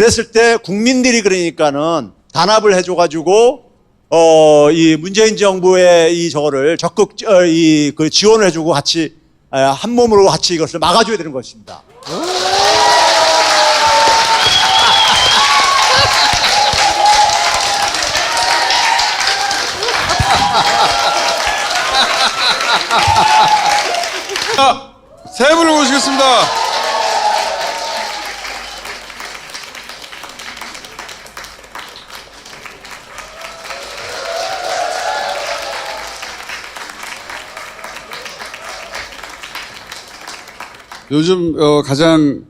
그랬을 때 국민들이 그러니까는 단합을 해줘가지고 어, 이 문재인 정부의 이 저거를 적극 어, 이그 지원을 해주고 같이 에, 한 몸으로 같이 이것을 막아줘야 되는 것입니다. 자, 세 분을 모시겠습니다. 요즘 어, 가장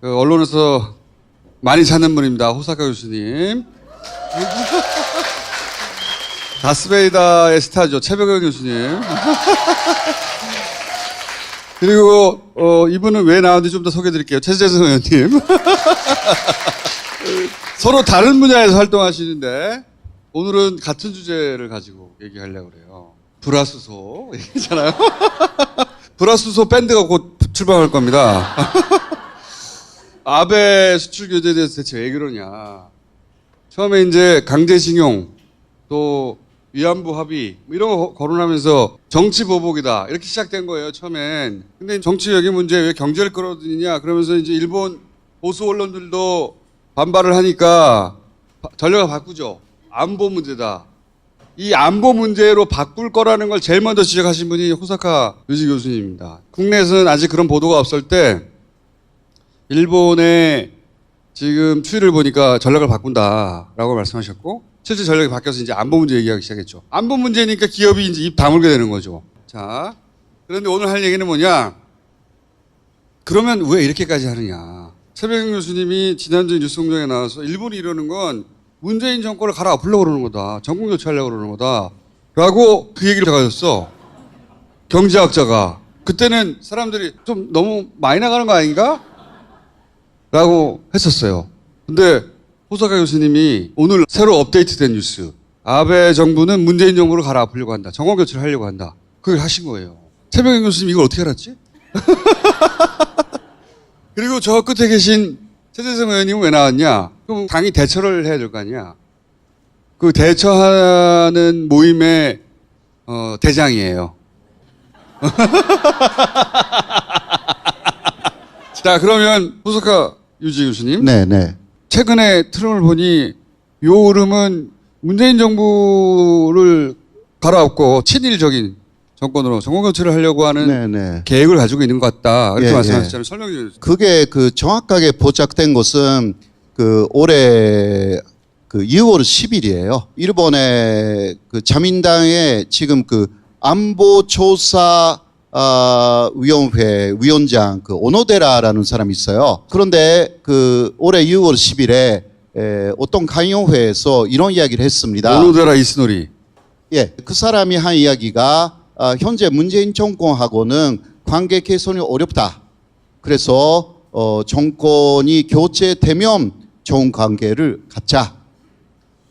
그 언론에서 많이 찾는 분입니다. 호사카 교수님. 다스베이다의 스타죠. 최백현 교수님. 그리고 어, 이분은 왜 나왔는지 좀 더 소개해드릴게요. 최재성 의원님. 서로 다른 분야에서 활동하시는데 오늘은 같은 주제를 가지고 얘기하려고 그래요. 불화수소 얘기잖아요. 불화수소 밴드가 곧 출범할 겁니다. 아베 수출 규제에 대해서 대체 왜 그러냐. 처음에 이제 강제 징용 또 위안부 합의 뭐 이런 거 거론하면서 정치 보복이다 이렇게 시작된 거예요 처음엔 근데 정치 여기 문제 왜 경제를 끌어들이냐 그러면서 이제 일본 보수 언론들도 반발을 하니까 바- 전략을 바꾸죠 안보 문제다 이 안보 문제로 바꿀 거라는 걸 제일 먼저 지적하신 분이 호사카 유지 교수님입니다 국내에서는 아직 그런 보도가 없을 때 일본의 지금 추이를 보니까 전략을 바꾼다라고 말씀하셨고 실제 전략이 바뀌어서 이제 안보 문제 얘기하기 시작했죠. 안보 문제니까 기업이 이제 입 다물게 되는 거죠. 자, 그런데 오늘 할 얘기는 뭐냐? 그러면 왜 이렇게까지 하느냐? 최백영 교수님이 지난주 뉴스공장에 나와서 일본이 이러는 건 문재인 정권을 갈아엎으려고 그러는 거다. 정권 교체하려고 그러는 거다. 라고 그 얘기를 가졌어. 경제학자가. 그때는 사람들이 좀 너무 많이 나가는 거 아닌가? 라고 했었어요. 근데 호사카 교수님이 오늘 새로 업데이트된 뉴스. 아베 정부는 문재인 정부를 갈아엎으려고 한다. 정권 교체를 하려고 한다. 그걸 하신 거예요. 최병현 교수님 이걸 어떻게 알았지? 그리고 저 끝에 계신 최재성 의원님은 왜 나왔냐? 그럼 당이 대처를 해야 될 거 아니야? 그 대처하는 모임의 어, 대장이에요. 자, 그러면 호사카 유지 교수님. 네, 네. 최근에 트럼을 보니 요 흐름은 문재인 정부를 갈아엎고 친일적인 정권으로 정권 교체를 하려고 하는 네, 네. 계획을 가지고 있는 것 같다. 이렇게 예, 말씀하셨잖아요. 설명해 주세요. 그게 그 정확하게 포착된 것은 그 올해 그 6월 10일이에요. 일본의 그 자민당의 지금 그 안보조사 아, 위원회 위원장 그 오노데라라는 사람이 있어요. 그런데 그 올해 6월 10일에 에, 어떤 강요회에서 이런 이야기를 했습니다. 오노데라 이스노리. 예, 그 사람이 한 이야기가 아, 현재 문재인 정권하고는 관계 개선이 어렵다. 그래서 어, 정권이 교체되면 좋은 관계를 갖자.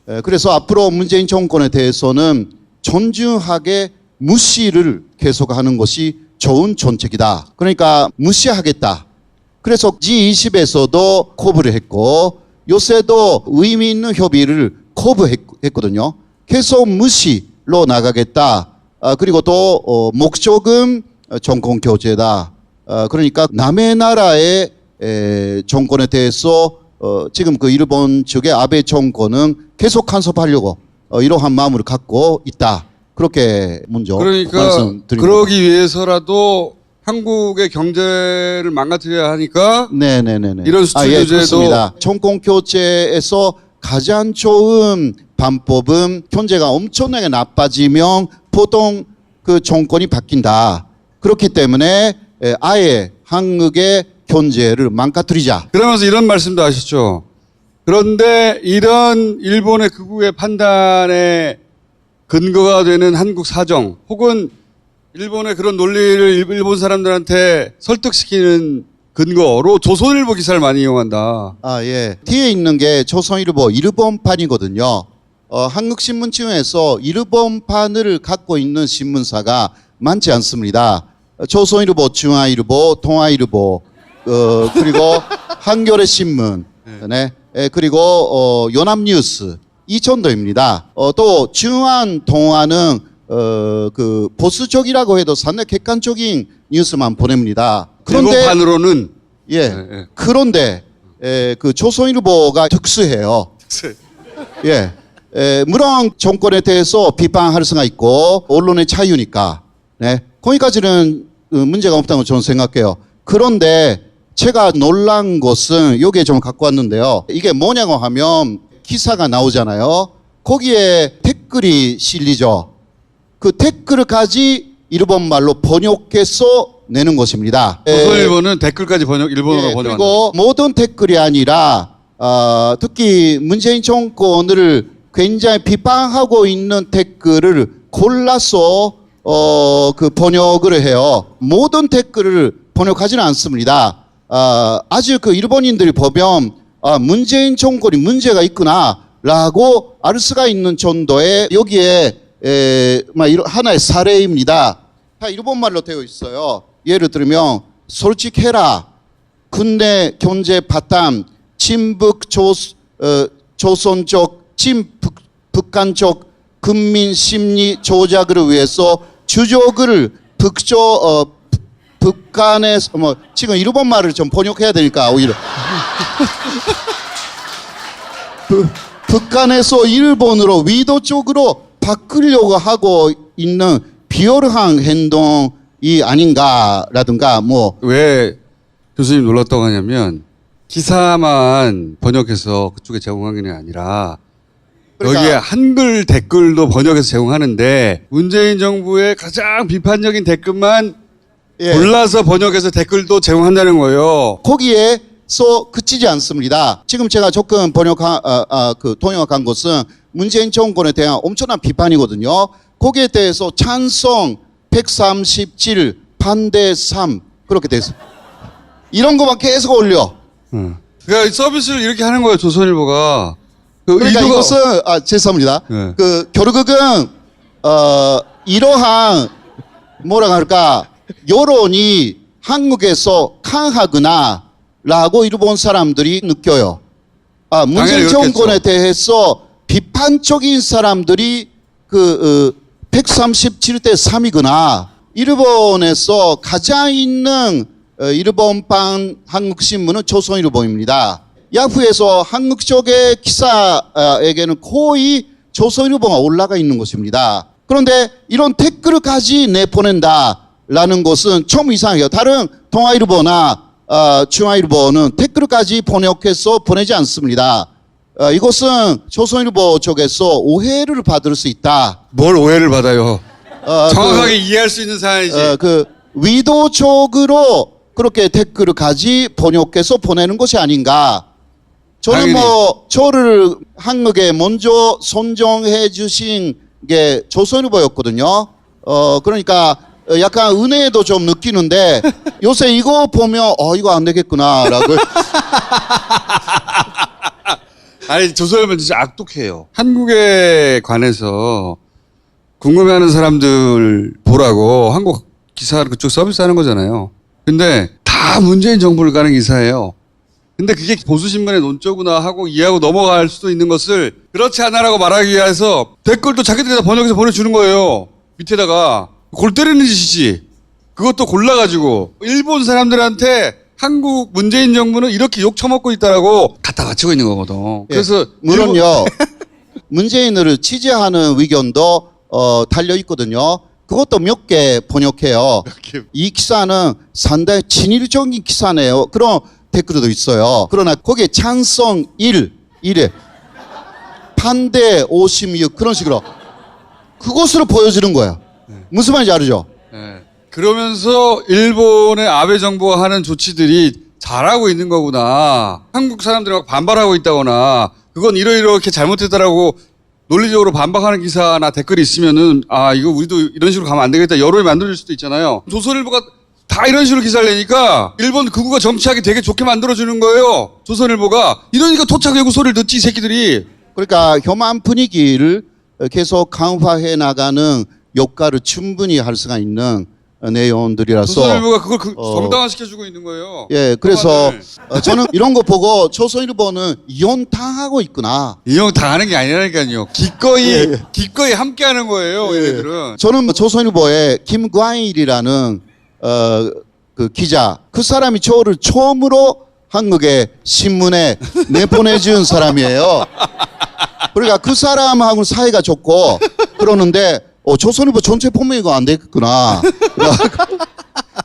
에, 그래서 앞으로 문재인 정권에 대해서는 존중하게 무시를 계속하는 것이 좋은 정책이다. 그러니까 무시하겠다. 그래서 G20에서도 코브를 했고 요새도 의미 있는 협의를 코브했거든요. 계속 무시로 나가겠다. 아, 그리고 또 어, 목적은 정권 교체다. 아, 그러니까 남의 나라의 에, 정권에 대해서 어, 지금 그 일본 측의 아베 정권은 계속 간섭하려고 어, 이러한 마음을 갖고 있다. 그렇게 먼저 그러니까. 그러기 위해서라도 한국의 경제를 망가뜨려야 하니까 네네네네. 이런 수출 아, 예, 그렇습니다. 정권 교체에서 가장 좋은 방법은 경제가 엄청나게 나빠지면 보통 그 정권이 바뀐다. 그렇기 때문에 에, 아예 한국의 경제를 망가뜨리자. 그러면서 이런 말씀도 하셨죠. 그런데 이런 일본의 극우의 판단에 근거가 되는 한국 사정 혹은 일본의 그런 논리를 일본 사람들한테 설득시키는 근거로 조선일보 기사를 많이 이용한다. 아, 예. 뒤에 있는 게 조선일보 일본판이거든요. 어, 한국신문증에서 일본판을 갖고 있는 신문사가 많지 않습니다. 어, 조선일보, 중화일보, 동아일보, 어, 그리고 한겨레 신문, 네. 에, 그리고 어, 연합뉴스 이천도입니다. 어, 또 중앙 동아는 어, 그 보수 쪽이라고 해도 상당히 객관적인 뉴스만 보냅니다. 그런데 일본판으로는 예. 예. 그런데 에, 그 조선일보가 특수해요. 예. 에, 물론 정권에 대해서 비판할 수가 있고 언론의 자유니까. 네. 거기까지는 어, 문제가 없다고 저는 생각해요. 그런데 제가 놀란 것은 여기에 좀 갖고 왔는데요. 이게 뭐냐고 하면 기사가 나오잖아요. 거기에 댓글이 실리죠. 그 댓글까지 일본 말로 번역해서 내는 것입니다. 에, 조선일보는 댓글까지 번역 일본어로 예, 번역한다. 그리고 모든 댓글이 아니라 어, 특히 문재인 정권을 굉장히 비판하고 있는 댓글을 골라서 어, 그 번역을 해요. 모든 댓글을 번역하지는 않습니다. 아, 아주 그 일본인들이 보면 아, 문재인 정권이 문제가 있구나라고 알 수가 있는 정도의 여기에 에, 막 하나의 사례입니다. 다 일본말로 되어 있어요. 예를 들면 솔직해라. 군대 경제 바탕 친북 조, 어, 조선 적 친북 북한적 국민 심리 조작을 위해서 주적을 북조 어, 북- 북한에서 뭐 지금 일본 말을 좀 번역해야 되니까 오히려. 그, 북한에서 일본으로 위도 쪽으로 바꾸려고 하고 있는 비열한 행동이 아닌가라든가 뭐. 왜 교수님 놀랐다고 하냐면 기사만 번역해서 그쪽에 제공한 게 아니라 그러니까- 여기에 한글 댓글도 번역해서 제공하는데 문재인 정부의 가장 비판적인 댓글만 예. 골라서 번역해서 댓글도 제공한다는 거예요. 거기에서 그치지 않습니다. 지금 제가 조금 번역한 아, 아, 그 통역한 것은 문재인 정권에 대한 엄청난 비판이거든요. 거기에 대해서 찬성 137 반대 3 그렇게 돼서 이런 것만 계속 올려. 응. 그러니까 이 서비스를 이렇게 하는 거예요. 조선일보가. 그 그러니까 의도가- 이것은 아 죄송합니다. 네. 그 결국은 어 이러한 뭐라 할까 여론이 한국에서 강하구나라고 일본 사람들이 느껴요. 아 문재인 당연히 정권에. 대해서 비판적인 사람들이 그 어, 137대 3이구나. 일본에서 가장 있는 어, 일본판 한국 신문은 조선일보입니다. 야후에서 한국 쪽의 기사에게는 거의 조선일보가 올라가 있는 것입니다. 그런데 이런 댓글까지 내보낸다라는 것은 좀 이상해요. 다른 동아일보나 어, 중화일보는 댓글까지 번역해서 보내지 않습니다. 어, 이것은 조선일보 쪽에서 오해를 받을 수 있다. 뭘 오해를 받아요. 어, 정확하게 이해할 수 있는 사안이지. 그, 어, 그 위도적으로 그렇게 댓글까지 번역해서 보내는 것이 아닌가. 저는 당연히. 뭐 저를 한국에 먼저 선정해 주신 게 조선일보였거든요. 어 그러니까 어, 약간 은혜도 좀 느끼는데 요새 이거 보면 어 이거 안 되겠구나라고 아니 조선일보는 진짜 악독해요. 한국에 관해서 궁금해하는 사람들 보라고 한국 기사 그쪽 서비스하는 거잖아요. 근데 다 문재인 정부를 가는 기사예요. 근데 그게 보수 신문의 논조구나 하고 이해하고 넘어갈 수도 있는 것을 그렇지 않아라고 말하기 위해서 댓글도 자기들이 다 번역해서 보내주는 거예요. 밑에다가 골 때리는 짓이지. 그것도 골라가지고 일본 사람들한테 한국 문재인 정부는 이렇게 욕 처먹고 있다라고 갖다 바치고 있는 거거든. 그래서 예, 물론요 문재인을 지지하는 의견도 어, 달려 있거든요. 그것도 몇 개 번역해요. 개? 이 기사는 상당히 진일적인 기사네요. 그런 댓글도 있어요. 그러나 거기에 찬성 1, 1에 반대 56 그런 식으로 그것으로 보여주는 거예요. 무슨 말인지 알죠? 예. 그러면서 일본의 아베 정부가 하는 조치들이 잘하고 있는 거구나. 한국 사람들이 막 반발하고 있다거나 그건 이러이렇게 잘못했다라고 논리적으로 반박하는 기사나 댓글이 있으면은 아 이거 우리도 이런 식으로 가면 안 되겠다 여론이 만들어질 수도 있잖아요. 조선일보가 다 이런 식으로 기사를 내니까 일본 극우가 정치하기 되게 좋게 만들어주는 거예요. 조선일보가 이러니까 토착 외국 소리를 듣지 이 새끼들이. 그러니까 혐한 분위기를 계속 강화해 나가는 역할을 충분히 할 수가 있는 내용들이라서 조선일보가 그걸 그, 어. 정당화시켜주고 있는 거예요. 예, 그래서. 어, 저는 이런 거 보고 조선일보는 이혼 당하고 있구나. 이용 당하는 게 아니라니까요. 기꺼이 예, 예. 기꺼이 함께하는 거예요. 얘네들은. 저는 뭐 조선일보에 김광일이라는 어, 그 기자 그 사람이 저를 처음으로 한국의 신문에 내보내준 사람이에요. 그러니까 그 사람하고는 사이가 좋고 그러는데 어, 조선일보 전체 이거 안 되겠구나.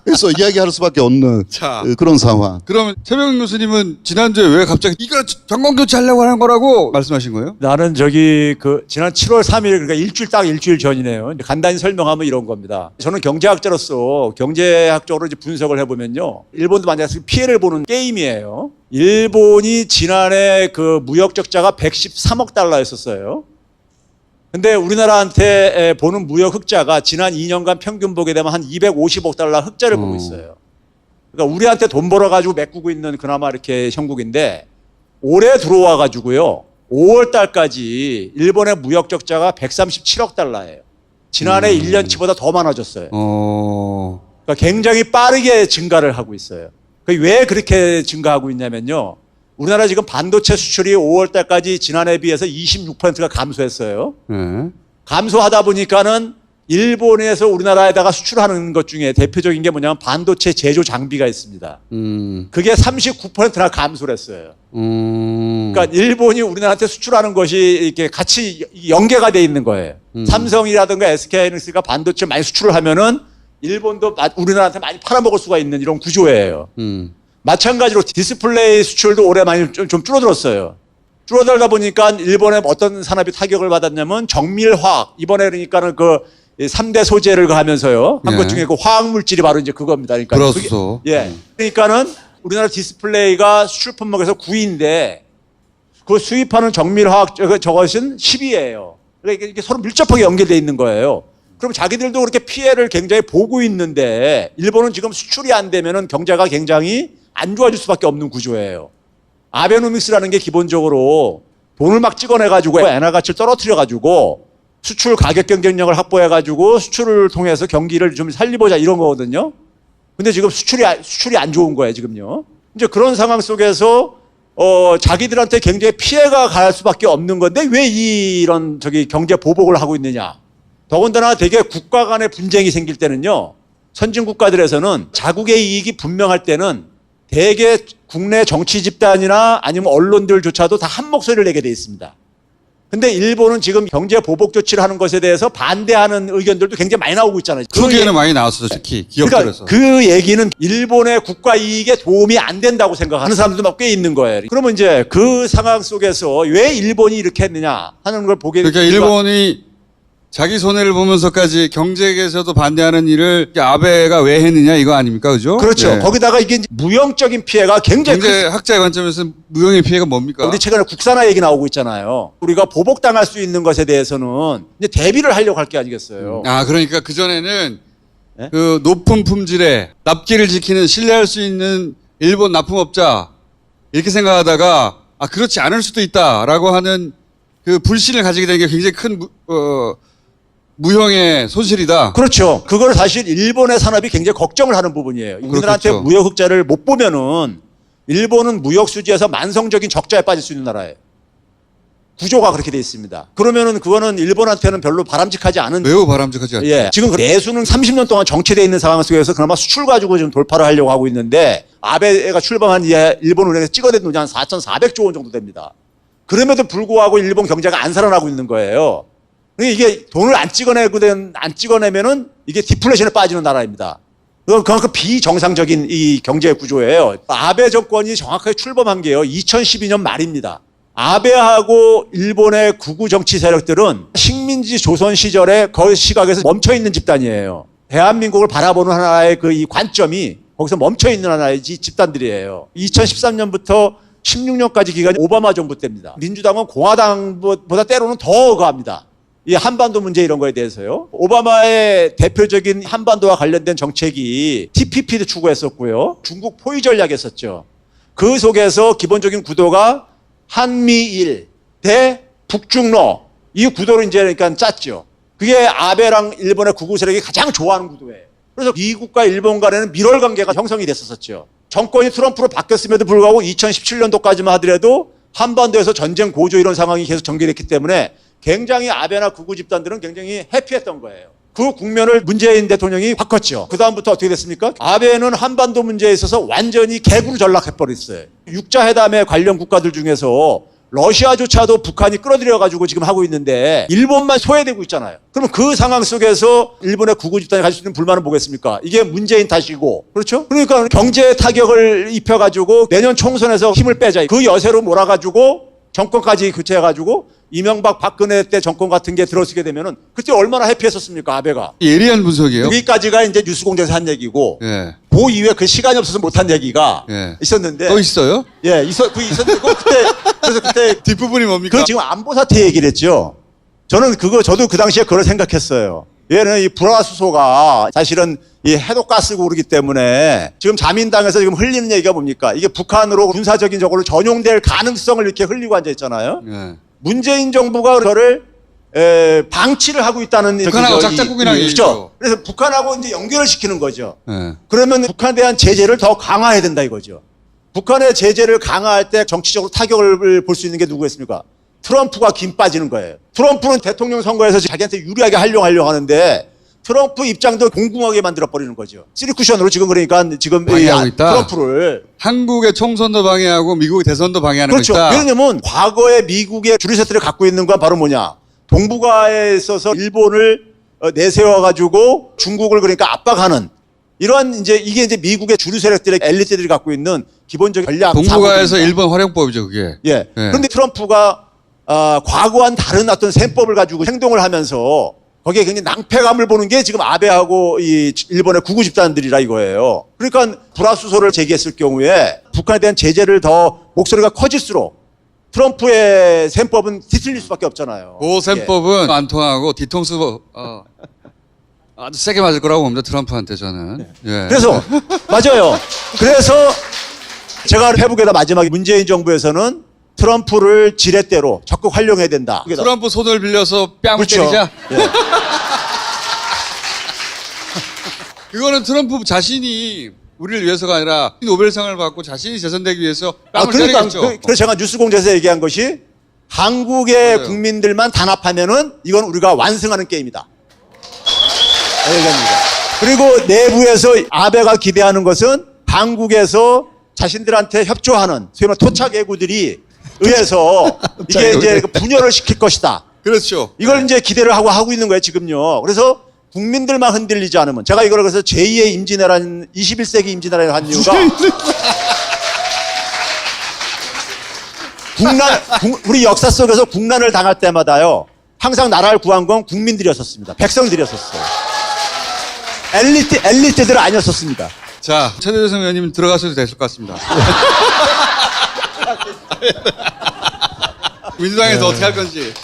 그래서 이야기할 수밖에 없는 자. 어, 그런 상황. 그러면 최병 교수님은 지난주에 왜 갑자기 이거 정권 교체하려고 하는 거라고 말씀하신 거예요? 나는 저기 그 지난 7월 3일 그러니까 일주일 딱 일주일 전이네요. 간단히 설명하면 이런 겁니다. 저는 경제학자로서 경제학적으로 이제 분석을 해보면요. 일본도 마찬가지로 피해를 보는 게임이에요. 일본이 지난해 그 무역 적자가 113억 달러였었어요. 근데 우리나라한테 에, 보는 무역 흑자가 지난 2년간 평균 보게 되면 한 250억 달러 흑자를 보고 어. 있어요. 그러니까 우리한테 돈 벌어가지고 메꾸고 있는 그나마 이렇게 형국인데 올해 들어와 가지고요. 5월 달까지 일본의 무역 적자가 137억 달러예요. 지난해 음. 1년치보다 더 많아졌어요. 어. 그러니까 굉장히 빠르게 증가를 하고 있어요. 그왜 그렇게 증가하고 있냐면요. 우리나라 지금 반도체 수출이 5월 달까지 지난해에 비해서 26%가 감소했어요. 네. 감소하다 보니까는 일본에서 우리나라에다가 수출하는 것 중에 대표적인 게 뭐냐면 반도체 제조 장비가 있습니다. 음. 그게 39%나 감소를 했어요. 음. 그러니까 일본이 우리나라한테 수출하는 것이 이렇게 같이 연계가 돼 있는 거예요. 음. 삼성이라든가 SK하이닉스가 반도체 많이 수출을 하면은 일본도 마- 우리나라한테 많이 팔아먹을 수가 있는 이런 구조예요. 음. 마찬가지로 디스플레이 수출도 올해 많이 좀, 좀 줄어들었어요. 줄어들다 보니까 일본의 어떤 산업이 타격을 받았냐면 정밀화학 이번에 그러니까는 그 3대 소재를 하면서요 한 예. 것 중에 그 화학 물질이 바로 이제 그겁니다. 그러니까 브라우소. 예. 그러니까는 우리나라 디스플레이가 수출 품목에서 9위인데 그 수입하는 정밀화학 저- 저것은 10위예요. 그러니까 이게 서로 밀접하게 연결돼 있는 거예요. 그럼 자기들도 그렇게 피해를 굉장히 보고 있는데 일본은 지금 수출이 안 되면은 경제가 굉장히 안 좋아질 수밖에 없는 구조예요. 아베노믹스라는 게 기본적으로 돈을 막 찍어내 가지고 엔화 가치를 떨어뜨려 가지고 수출 가격 경쟁력을 확보해 가지고 수출을 통해서 경기를 좀 살리보자 이런 거거든요. 근데 지금 수출이 아- 수출이 안 좋은 거예요, 지금요. 이제 그런 상황 속에서 어 자기들한테 굉장히 피해가 갈 수밖에 없는 건데 왜 이런 저기 경제 보복을 하고 있느냐? 더군다나 되게 국가 간의 분쟁이 생길 때는요. 선진 국가들에서는 자국의 이익이 분명할 때는 대개 국내 정치 집단이나 아니면 언론들조차도 다 한 목소리를 내게 돼 있습니다. 근데 일본은 지금 경제 보복 조치를 하는 것에 대해서 반대하는 의견들도 굉장히 많이 나오고 있잖아요. 그 초기에는 많이 나왔었죠. 특히 기업들에서. 그러니까 그 얘기는 일본의 국가 이익에 도움이 안 된다고 생각하는 사람들도 막 꽤 있는 거예요. 그러면 이제 그 상황 속에서 왜 일본이 이렇게 했느냐 하는 걸 보게 그러니까 되니까 일본이 자기 손해를 보면서까지 경제계에서도 반대하는 일을 아베가 왜 했느냐 이거 아닙니까? 그죠? 그렇죠. 네. 거기다가 이게 무형적인 피해가 굉장히 경제 클 학자의 관점에서 무형의 피해가 뭡니까? 우리 최근에 국산화 얘기 나오고 있잖아요. 우리가 보복당할 수 있는 것에 대해서는 이제 대비를 하려고 할 게 아니겠어요. 아 그러니까 그 전에는 네? 그 높은 품질의 납기를 지키는 신뢰할 수 있는 일본 납품업자 이렇게 생각하다가 아 그렇지 않을 수도 있다라고 하는 그 불신을 가지게 된게 굉장히 큰 무, 어, 무형의 손실이다. 그렇죠. 그걸 사실 일본의 산업이 굉장히 걱정을 하는 부분이에요. 그렇겠죠. 무역 흑자를 못 보면은 일본은 무역 수지에서 만성적인 적자에 빠질 수 있는 나라예요. 구조가 그렇게 돼 있습니다. 그러면은 그거는 일본한테는 별로 바람직하지 않은 매우 바람직하지 않죠. 예. 지금 그 내수는 30년 동안 정체되어 있는 상황 속에서 그나마 수출 가지고 지금 돌파를 하려고 하고 있는데 아베가 출범한 이에 일본 은행에서 찍어낸 돈이 한 4,400조 원 정도 됩니다. 그럼에도 불구하고 일본 경제가 안 살아나고 있는 거예요. 그러니까 이게 돈을 안 찍어내고 된- 안 찍어내면은 이게 디플레이션에 빠지는 나라입니다. 그만큼 비정상적인 이 경제 구조예요. 아베 정권이 정확하게 출범한 게요. 2012년 말입니다. 아베하고 일본의 구구 정치 세력들은 식민지 조선 시절에 그 시각에서 멈춰 있는 집단이에요. 대한민국을 바라보는 하나의 그 이 관점이 거기서 멈춰 있는 하나의 지- 집단들이에요. 2013년부터 16년까지 기간이 오바마 정부 때입니다. 민주당은 공화당보다 때로는 더 거합니다. 이 한반도 문제 이런 거에 대해서요. 오바마의 대표적인 한반도와 관련된 정책이 TPP도 추구했었고요. 중국 포위 전략했었죠. 그 속에서 기본적인 구도가 한미일 대 북중러 이 구도를 이제 그러니까 짰죠. 그게 아베랑 일본의 구구 세력이 가장 좋아하는 구도예요. 그래서 미국과 일본 간에는 밀월 관계가 형성이 됐었었죠. 정권이 트럼프로 바뀌었음에도 불구하고 2017년도까지만 하더라도 한반도에서 전쟁 고조 이런 상황이 계속 전개됐기 때문에 굉장히 아베나 극우 집단들은 굉장히 해피했던 거예요. 그 국면을 문재인 대통령이 바꿨죠. 그 다음부터 어떻게 됐습니까? 아베는 한반도 문제에 있어서 완전히 개구로 전락해버렸어요. 육자회담의 관련 국가들 중에서 러시아조차도 북한이 끌어들여가지고 지금 하고 있는데 일본만 소외되고 있잖아요. 그러면 그 상황 속에서 일본의 구구 집단이 가질 수 있는 불만은 뭐겠습니까? 이게 문재인 탓이고 그렇죠? 그러니까 경제 타격을 입혀가지고 내년 총선에서 힘을 빼자. 그 여세로 몰아가지고 정권까지 교체해가지고 이명박 박근혜 때 정권 같은 게 들어서게 되면은 그때 얼마나 해피했었습니까 아베가. 예리한 분석이에요. 여기까지가 이제 뉴스공장에서 한 얘기고 예. 그 이후에 그 시간이 없어서 못한 얘기가 예. 있었는데 또 있어요? 예 있어 그 있었는데 그 그때 그래서 그때 뒷부분이 뭡니까? 그 지금 안보 사태 얘기를 했죠. 저는 그거 저도 그 당시에 그걸 생각했어요. 얘는 이 불화수소가 사실은 이 해독가스고 그러기 때문에 지금 자민당에서 지금 흘리는 얘기가 뭡니까? 이게 북한으로 군사적인 저걸로 전용될 가능성을 이렇게 흘리고 앉아 있잖아요. 예. 문재인 정부가 저를 에, 방치를 하고 있다는 북한하고 짝짝꿍이라는 이- 얘기죠. 그죠? 그래서 북한하고 이제 연결을 시키는 거죠. 예. 그러면 북한에 대한 제재를 더 강화해야 된다 이거죠. 북한의 제재를 강화할 때 정치적으로 타격을 볼 수 있는 게 누구겠습니까? 트럼프가 김 빠지는 거예요. 트럼프는 대통령 선거에서 자기한테 유리하게 하려고 하려고 하는데 트럼프 입장도 공공하게 만들어 버리는 거죠. 쓰리쿠션으로 지금 그러니까 지금 이 방해하고 있다. 트럼프를 한국의 총선도 방해하고 미국의 대선도 방해하는 그렇죠. 것이다. 왜냐면 과거에 미국의 주류 세트를 갖고 있는 건 바로 뭐냐? 동북아에 있어서 일본을 어, 내세워 가지고 중국을 그러니까 압박하는 이러한 이제 이게 이제 미국의 주류 세력들의 엘리트들이 갖고 있는 기본적인 전략 동북아에서. 일본 활용법이죠, 그게. 예. 그런데 트럼프가 아, 과거와는 다른 어떤 셈법을 가지고 행동을 하면서 거기에 굉장히 낭패감을 보는 게 지금 아베하고 이 일본의 구구 집단들이라 이거예요. 그러니까 불화수소를 제기했을 경우에 북한에 대한 제재를 더 목소리가 커질수록 트럼프의 셈법은 뒤틀릴 수밖에 없잖아요. 그 셈법은 안 통하고 뒤통수 어, 아주 세게 맞을 거라고 봅니다, 트럼프한테 저는. 예. 예. 그래서 맞아요. 그래서 제가 페북에다 마지막에 문재인 정부에서는 트럼프를 지렛대로 적극 활용해야 된다. 트럼프 손을 빌려서 뺨을 그렇죠. 때리자. 예. 그거는 트럼프 자신이 우리를 위해서가 아니라 노벨상을 받고 자신이 재선되기 위해서 뺨을 아, 그러니까 때리겠죠. 그, 그래서 제가 뉴스공장에서 얘기한 것이 한국의 맞아요. 국민들만 단합하면은 이건 우리가 완승하는 게임이다. 이 얘기합니다. 그리고 내부에서 아베가 기대하는 것은 한국에서 자신들한테 협조하는 소위 말해 토착 애구들이 의해서 이게 이제 그 분열을 시킬 것이다. 그렇죠. 이걸 이제 기대를 하고 하고 있는 거예요 지금요. 그래서 국민들만 흔들리지 않으면 제가 이걸 그래서 제2의 임진왜란 21세기 임진왜란을 한 이유가 국난 국- 우리 역사 속에서 국난을 당할 때마다요 항상 나라를 구한 건 국민들이었었습니다. 백성들이었었어요. 엘리트 엘리트들 아니었었습니다. 자, 최대성 의원님 들어가셔도 되실 것 같습니다. 민주당에서 어떻게 할 건지.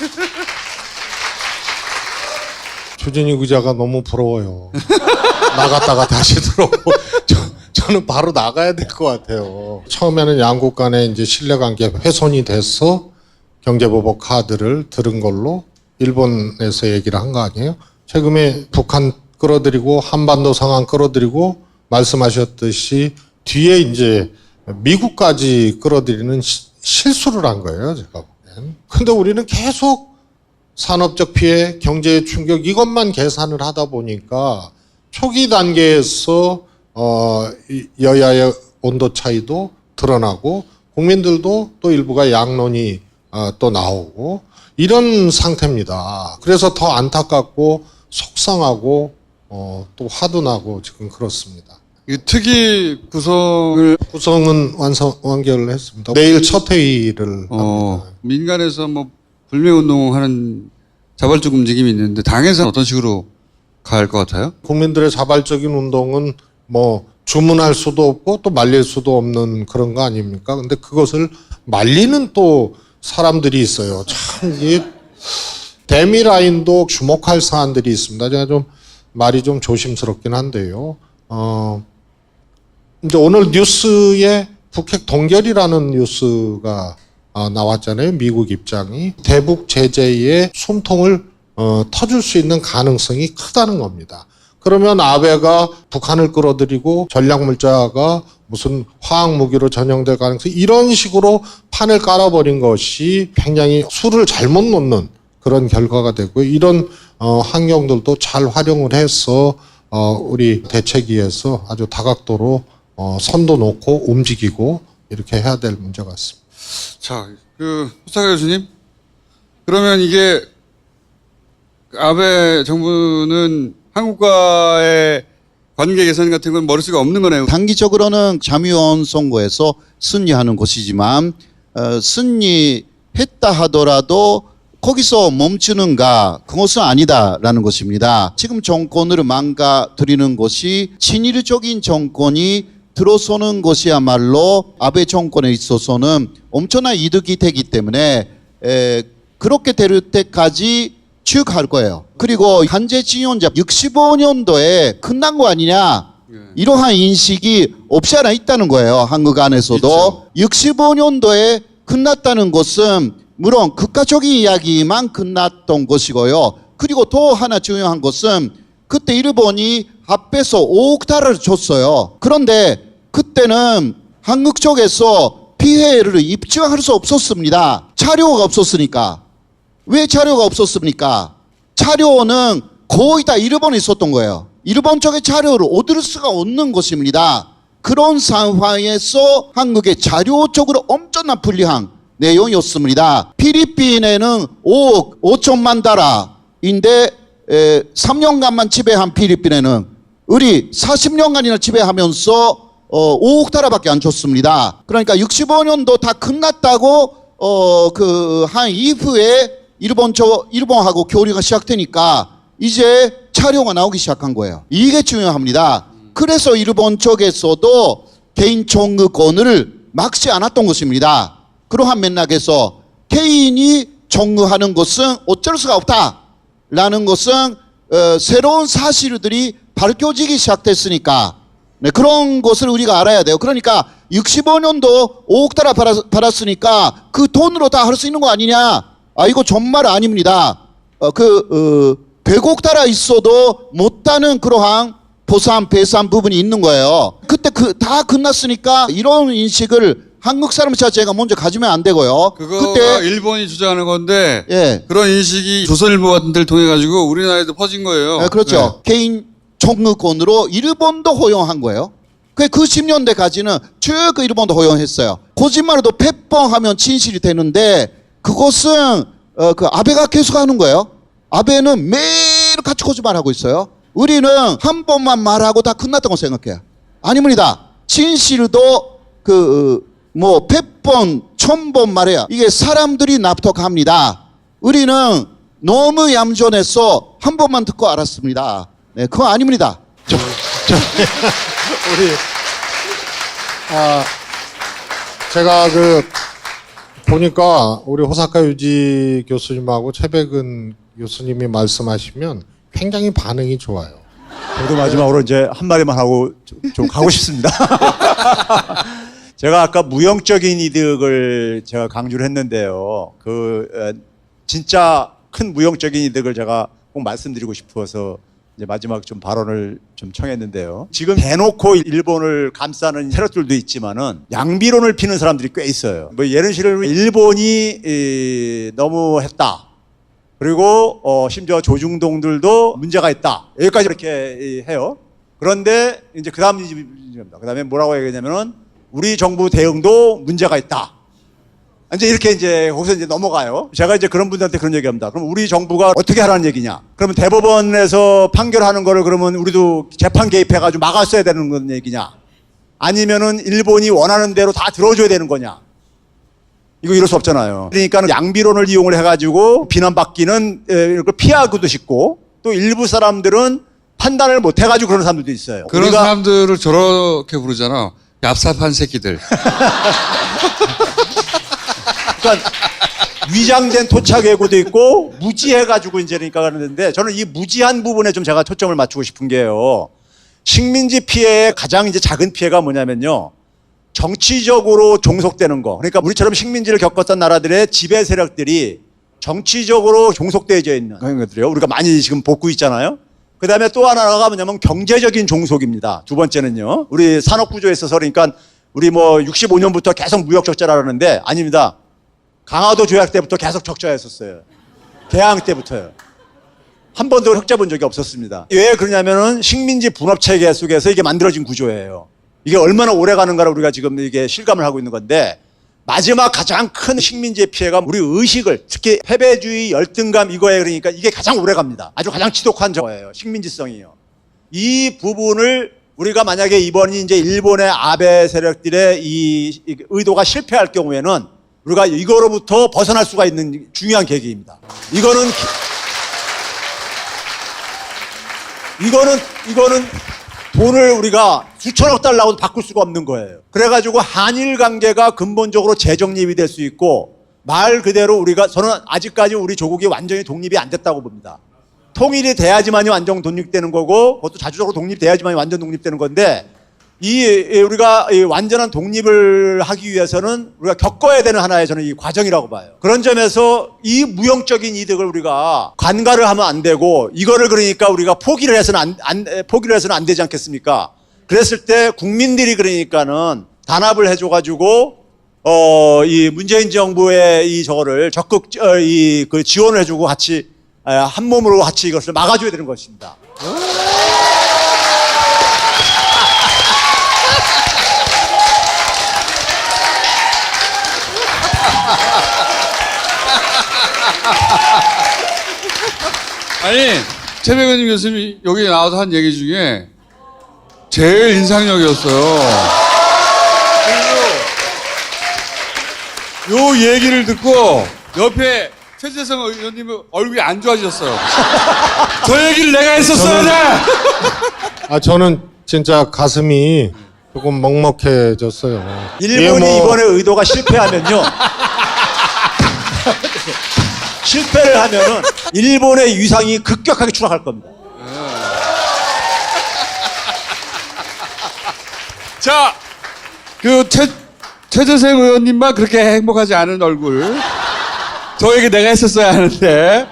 주진희 기자가 너무 부러워요. 나갔다가 다시 들어오고 저, 저는 바로 나가야 될 것 같아요. 처음에는 양국 간에 이제 신뢰관계 훼손이 돼서 경제보복 카드를 들은 걸로 일본에서 얘기를 한 거 아니에요? 최근에 북한 끌어들이고 한반도 상황 끌어들이고 말씀하셨듯이 뒤에 이제 미국까지 끌어들이는 시- 실수를 한 거예요, 제가 보기엔. 근데 우리는 계속 산업적 피해, 경제의 충격 이것만 계산을 하다 보니까 초기 단계에서 어, 이 여야의 온도 차이도 드러나고 국민들도 또 일부가 양론이 어, 또 나오고 이런 상태입니다. 그래서 더 안타깝고 속상하고 어, 또 화도 나고 지금 그렇습니다. 이 특위 구성을 구성은 완성 완결을 했습니다. 내일 첫 회의를 어, 합니다. 민간에서 뭐 불매 운동하는 자발적 움직임이 있는데 당에서는 어떤 식으로 갈 것 같아요? 국민들의 자발적인 운동은 뭐 주문할 수도 없고 또 말릴 수도 없는 그런 거 아닙니까? 근데 그것을 말리는 또 사람들이 있어요. 참 이게 데미 라인도 주목할 사안들이 있습니다. 제가 좀 말이 좀 조심스럽긴 한데요. 어 이제 오늘 뉴스에 북핵 동결이라는 뉴스가 아, 나왔잖아요. 미국 입장이 대북 제재의 숨통을 어, 터줄 수 있는 가능성이 크다는 겁니다. 그러면 아베가 북한을 끌어들이고 전략물자가 무슨 화학 무기로 전용될 가능성 이런 식으로 판을 깔아버린 것이 굉장히 수를 잘못 놓는 그런 결과가 되고요. 이런 어, 환경들도 잘 활용을 해서 어, 우리 대책위에서 아주 다각도로 어, 선도 놓고 움직이고 이렇게 해야 될 문제 같습니다. 자, 그 호사카 교수님, 그러면 이게 아베 정부는 한국과의 관계 개선 같은 건 머릿속에 없는 거네요. 단기적으로는 자미원 선거에서 승리하는 것이지만 어, 승리했다 하더라도 거기서 멈추는가 그것은 아니다라는 것입니다. 지금 정권을 망가뜨리는 것이 친일적인 정권이 들어서는 것이야말로 아베 정권에 있어서는 엄청난 이득이 되기 때문에 에, 그렇게 될 때까지 쭉 할 거예요. 그리고 한재지원자 65년도에 끝난 거 아니냐 이러한 인식이 없지 않아 있다는 거예요. 한국 안에서도 65년도에 끝났다는 것은 물론 국가적인 이야기만 끝났던 것이고요. 그리고 또 하나 중요한 것은 그때 일본이 앞에서 5억 달러를 줬어요. 그런데 그때는 한국 쪽에서 피해를 입증할 수 없었습니다. 자료가 없었으니까. 왜 자료가 없었습니까? 자료는 거의 다 일본에 있었던 거예요. 일본 쪽의 자료를 얻을 수가 없는 것입니다. 그런 상황에서 한국의 자료적으로 엄청난 불리한 내용이었습니다. 필리핀에는 5억 5천만 달러인데 에, 3년간만 지배한 필리핀에는 우리 40년간이나 지배하면서 어, 5억 달러밖에 안 줬습니다. 그러니까 65년도 다 끝났다고 어, 그 한 이후에 일본 저 일본하고 교류가 시작되니까 이제 차료가 나오기 시작한 거예요. 이게 중요합니다. 그래서 일본 쪽에서도 개인 청구권을 막지 않았던 것입니다. 그러한 맥락에서 개인이 청구하는 것은 어쩔 수가 없다라는 것은 어, 새로운 사실들이 밝혀지기 시작됐으니까 네, 그런 것을 우리가 알아야 돼요. 그러니까 65년도 5억 달러 받았, 받았 으니까 그 돈으로 다 할 수 있는 거 아니냐? 아 이거 정말 아닙니다. 어, 그 어, 100억 달러 있어도 못하는 그러한 보상 배상 부분이 있는 거예요. 그때 그 다 끝났으니까 이런 인식을 한국 사람 자체가 먼저 가지면 안 되고요. 그때 일본이 주장하는 건데 예. 그런 인식이 조선일보 같은 데를 통해 가지고 우리나라에도 퍼진 거예요. 네, 그렇죠. 개인 청구권으로 일본도 허용한 거예요. 그 90년대까지는 쭉 일본도 허용했어요. 거짓말도 100번 하면 진실이 되는데 그것은 어, 그 아베가 계속 하는 거예요. 아베는 매일 같이 거짓말하고 있어요. 우리는 한 번만 말하고 다 끝났다고 생각해요. 아닙니다. 진실도 그뭐 100번, 1000번 말해야 이게 사람들이 납득합니다. 우리는 너무 얌전해서 한 번만 듣고 알았습니다. 네, 그거 아닙니다. 우리 아 제가 그 보니까 우리 호사카 유지 교수님하고 최백은 교수님이 말씀하시면 굉장히 반응이 좋아요. 저도 마지막으로 이제 한 마디만 하고 좀, 좀 가고 싶습니다. 제가 아까 무형적인 이득을 제가 강조를 했는데요. 그 에, 진짜 큰 무형적인 이득을 제가 꼭 말씀드리고 싶어서 이제 마지막 좀 발언을 좀 청했는데요. 지금 대놓고 일본을 감싸는 세력들도 있지만은 양비론을 피는 사람들이 꽤 있어요. 뭐 예를 들면 일본이 이, 너무 했다. 그리고 어, 심지어 조중동들도 문제가 있다. 여기까지 이렇게 이, 해요. 그런데 이제 그 다음 문제입니다. 그 다음에 뭐라고 얘기하냐면은 우리 정부 대응도 문제가 있다. 이제 이렇게 이제 거기서 이제 넘어가요. 제가 이제 그런 분들한테 그런 얘기합니다. 그럼 우리 정부가 어떻게 하라는 얘기냐? 그러면 대법원에서 판결하는 거를 그러면 우리도 재판 개입해가지고 막았어야 되는 건 얘기냐? 아니면은 일본이 원하는 대로 다 들어줘야 되는 거냐? 이거 이럴 수 없잖아요. 그러니까 양비론을 이용을 해가지고 비난받기는 피하고도 싶고 또 일부 사람들은 판단을 못 해가지고 그런 사람들도 있어요. 그런 사람들을 저렇게 부르잖아. 얍삽한 새끼들. 그러니까 위장된 토착 예고도 있고 무지해가지고 이제 그러니까 그러는데 저는 이 무지한 부분에 좀 제가 초점을 맞추고 싶은 게요. 식민지 피해의 가장 이제 작은 피해가 뭐냐면요. 정치적으로 종속되는 거. 그러니까 우리처럼 식민지를 겪었던 나라들의 지배 세력들이 정치적으로 종속되어져 있는 그런 것들이요. 우리가 많이 지금 복구 있잖아요. 그그 다음에 또 하나가 뭐냐면 경제적인 종속입니다. 두 번째는요. 우리 산업 구조에 있어서 그러니까 우리 뭐 65년부터 계속 무역 적자라 그러는데 아닙니다. 강화도 조약 때부터 계속 적자였었어요. 개항 때부터요. 한 번도 흑자 본 적이 없었습니다. 왜 그러냐면은 식민지 분업 체계 속에서 이게 만들어진 구조예요. 이게 얼마나 오래 가는가를 우리가 지금 이게 실감을 하고 있는 건데 마지막 가장 큰 식민지의 피해가 우리 의식을 특히 패배주의 열등감 이거에 그러니까 이게 가장 오래 갑니다. 아주 가장 지독한 저예요. 식민지성이요. 이 부분을 우리가 만약에 이번이 이제 일본의 아베 세력들의 이, 이 의도가 실패할 경우에는 우리가 이거로부터 벗어날 수가 있는 중요한 계기입니다. 이거는 기- 이거는 이거는 돈을 우리가 수천억 달러로 바꿀 수가 없는 거예요. 그래가지고 한일 관계가 근본적으로 재정립이 될 수 있고 말 그대로 우리가 저는 아직까지 우리 조국이 완전히 독립이 안 됐다고 봅니다. 통일이 돼야지만이 완전 독립되는 거고 그것도 자주적으로 독립돼야지만이 완전 독립되는 건데 이이 우리가 이 완전한 독립을 하기 위해서는 우리가 겪어야 되는 하나의 저는 이 과정이라고 봐요. 그런 점에서 이 무형적인 이득을 우리가 관가를 하면 안 되고 이거를 그러니까 우리가 포기를 해서는 안, 안 에, 포기를 해서는 안 되지 않겠습니까? 그랬을 때 국민들이 그러니까는 단합을 해줘 가지고 어 이 문재인 정부의 이 저거를 적극 어, 이그 지원을 해주고 같이 에, 한 몸으로 같이 이것을 막아줘야 되는 것입니다. 아니 최백은님 교수님이 여기 나와서 한 얘기 중에 제일 인상적이었어요. 그리고 요 얘기를 듣고 옆에 최재성 의원님 얼굴이 안 좋아지셨어요. 저 얘기를 내가 했었어야 돼. 아 저는 진짜 가슴이 조금 먹먹해졌어요. 일본이 이게 뭐 이번에 의도가 실패하면요. 실패를 하면은 일본의 위상이 급격하게 추락할 겁니다. 자, 그 최, 최재생 의원님만 그렇게 행복하지 않은 얼굴. 저에게 내가 했었어야 하는데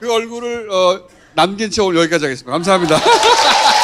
그 얼굴을 어, 남긴 채 오늘 여기까지 하겠습니다. 감사합니다.